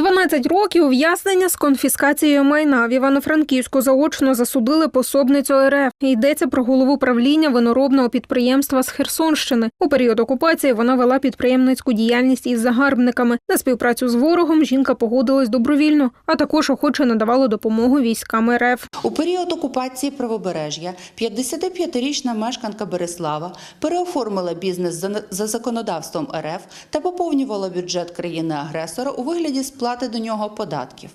12 років ув'язнення з конфіскацією майна в Івано-Франківську заочно засудили пособницю РФ. Йдеться про голову правління виноробного підприємства з Херсонщини. У період окупації вона вела підприємницьку діяльність із загарбниками. На співпрацю з ворогом жінка погодилась добровільно, а також охоче надавала допомогу військам РФ. У період окупації правобережжя 55-річна мешканка Береслава переоформила бізнес за- за законодавством РФ та поповнювала бюджет країни-агресора у вигляді сплати до нього податків.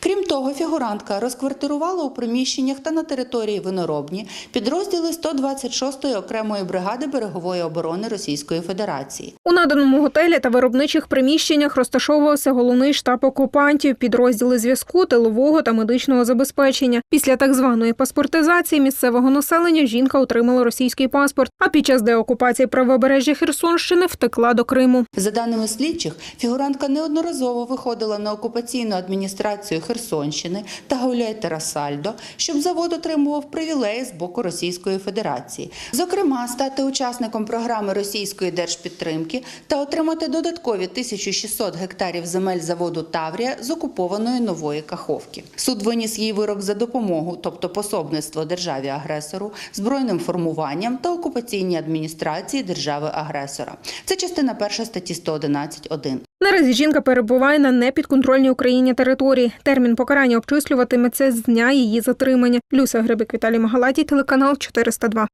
Крім того, фігурантка розквартирувала у приміщеннях та на території виноробні підрозділи 126-ї окремої бригади берегової оборони Російської Федерації. У наданому готелі та виробничих приміщеннях розташовувався головний штаб окупантів, підрозділи зв'язку, тилового та медичного забезпечення. Після так званої паспортизації місцевого населення жінка отримала російський паспорт, а під час деокупації правобережжя Херсонщини втекла до Криму. За даними слідчих, фігурантка неодноразово виходила на окупаційну адміністрацію Херсонщини та Гауляй Терасальдо, щоб завод отримував привілеї з боку Російської Федерації. Зокрема, стати учасником програми російської держпідтримки та отримати додаткові 1600 гектарів земель заводу Таврія з окупованої нової Каховки. Суд виніс їй вирок за допомогу, тобто пособництво державі-агресору, збройним формуванням та окупаційній адміністрації держави-агресора. Це частина перша статті 111.1. Наразі жінка перебуває на непідконтрольній Україні території. Термін покарання обчислюватиметься з дня її затримання. Люся Грибик Віталій Магалатій, телеканал 402.